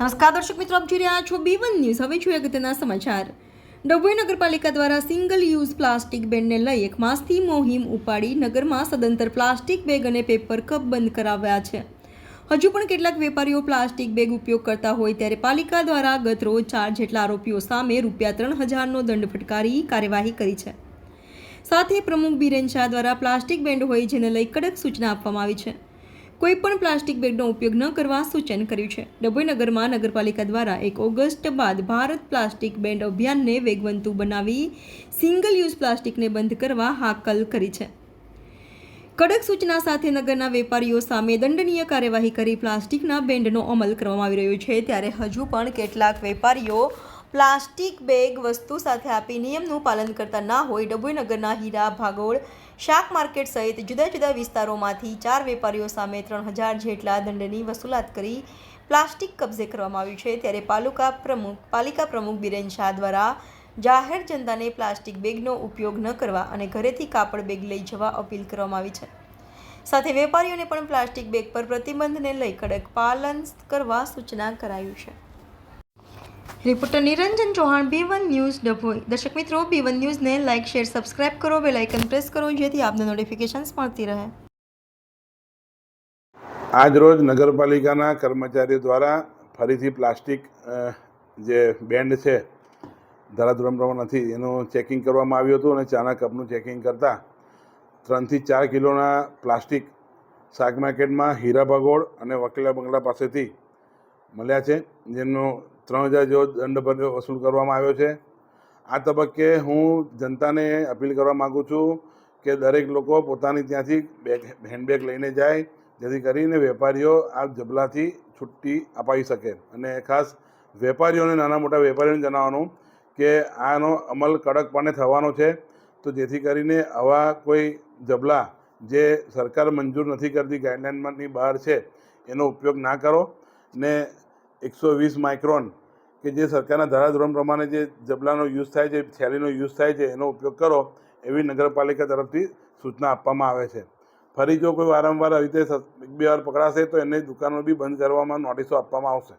નમસ્કાર દર્શક મિત્રો, આપ જોઈ રહ્યા છો બી વન ન્યૂઝ હવે જોઈએ અગત્યના સમાચાર. ડભોઈ નગરપાલિકા દ્વારા સિંગલ યુઝ પ્લાસ્ટિક બેનને લઈ એક માસથી મોહિમ ઉપાડી નગરમાં સદંતર પ્લાસ્ટિક બેગ અને પેપર કપ બંધ કરાવ્યા છે. હજુ પણ કેટલાક વેપારીઓ પ્લાસ્ટિક બેગ ઉપયોગ કરતા હોય ત્યારે પાલિકા દ્વારા ગત રોજ ચાર જેટલા આરોપીઓ સામે રૂપિયા ત્રણ હજારનો દંડ ફટકારી કાર્યવાહી કરી છે. સાથે પ્રમુખ બિરેન શાહ દ્વારા પ્લાસ્ટિક બેન્ડ હોય જેને લઈ કડક સૂચના આપવામાં આવી છે. કોઈ પણ પ્લાસ્ટિક બેગનો ઉપયોગ ન કરવા સૂચન કર્યું છે. ડભોઈ નગરમાં નગરપાલિકા દ્વારા એક ઓગસ્ટ બાદ ભારત પ્લાસ્ટિક બેન્ડ અભિયાનને વેગવંતું બનાવી સિંગલ યુઝ પ્લાસ્ટિકને બંધ કરવા હાકલ કરી છે. કડક સૂચના સાથે નગરના વેપારીઓ સામે દંડનીય કાર્યવાહી કરી પ્લાસ્ટિકના બેન્ડનો અમલ કરવામાં આવી રહ્યો છે. ત્યારે હજુ પણ કેટલાક વેપારીઓ પ્લાસ્ટિક બેગ વસ્તુ સાથે આપી નિયમનું પાલન કરતા ના હોય ડભોઈનગરના હીરા, ભાગોળ, શાક માર્કેટ સહિત જુદા જુદા વિસ્તારોમાંથી ચાર વેપારીઓ સામે ત્રણ હજાર જેટલા દંડની વસૂલાત કરી પ્લાસ્ટિક કબજે કરવામાં આવ્યું છે. ત્યારે પાલુકા પ્રમુખ, પાલિકા પ્રમુખ બિરેન શાહ દ્વારા જાહેર જનતાને પ્લાસ્ટિક બેગનો ઉપયોગ ન કરવા અને ઘરેથી કાપડ બેગ લઈ જવા અપીલ કરવામાં આવી છે. સાથે વેપારીઓને પણ પ્લાસ્ટિક બેગ પર પ્રતિબંધને લઈ કડક પાલન કરવા સૂચના કરાયું છે. Reporter Niranjan Chauhan B one news Dabhoi. દર્શક મિત્રો બી વન ન્યૂઝને લાઇક શેર સબસ્ક્રાઇબ કરો બેલ આઇકન પ્રેસ કરો, જેથી આપને નોટિફિકેશન્સ મળતી રહે. આજરોજ નગરપાલિકાના કર્મચારીઓ દ્વારા ફરીથી પ્લાસ્ટિક જે બેન્ડ છે ધારાધોરણ પ્રમાણે નથી, એનું ચેકિંગ કરવામાં આવ્યું હતું અને ચાના કપનું ચેકિંગ કરતાં ત્રણથી ચાર કિલોના પ્લાસ્ટિક શાક માર્કેટમાં હીરા ભગોળ અને વકીલા બંગલા પાસેથી મળ્યા છે, જેનો ત્રણ હજાર જેવો દંડ વસૂલ કરવામાં આવ્યો છે. આ તબક્કે હું જનતાને અપીલ કરવા માગું છું કે દરેક લોકો પોતાની ત્યાંથી બેગ, હેન્ડબેગ લઈને જાય, જેથી કરીને વેપારીઓ આ જબલાથી છુટ્ટી અપાવી શકે. અને ખાસ વેપારીઓને, નાના મોટા વેપારીઓને જણાવવાનું કે આનો અમલ કડકપણે થવાનો છે. તો જેથી કરીને આવા કોઈ જબલા જે સરકાર મંજૂર નથી કરતી ગાઈડલાઇનમાંની બહાર છે, એનો ઉપયોગ ના કરો. ને એકસો વીસ માઇક્રોન કે જે સરકારના ધારાધોરણ પ્રમાણે જે જબલાનો યુઝ થાય છે, થેલીનો યુઝ થાય છે, એનો ઉપયોગ કરો એવી નગરપાલિકા તરફથી સૂચના આપવામાં આવે છે. ફરી જો કોઈ વારંવાર આવી રીતે એક બે વાર પકડાશે તો એને દુકાનો બી બંધ કરવામાં નોટિસો આપવામાં આવશે.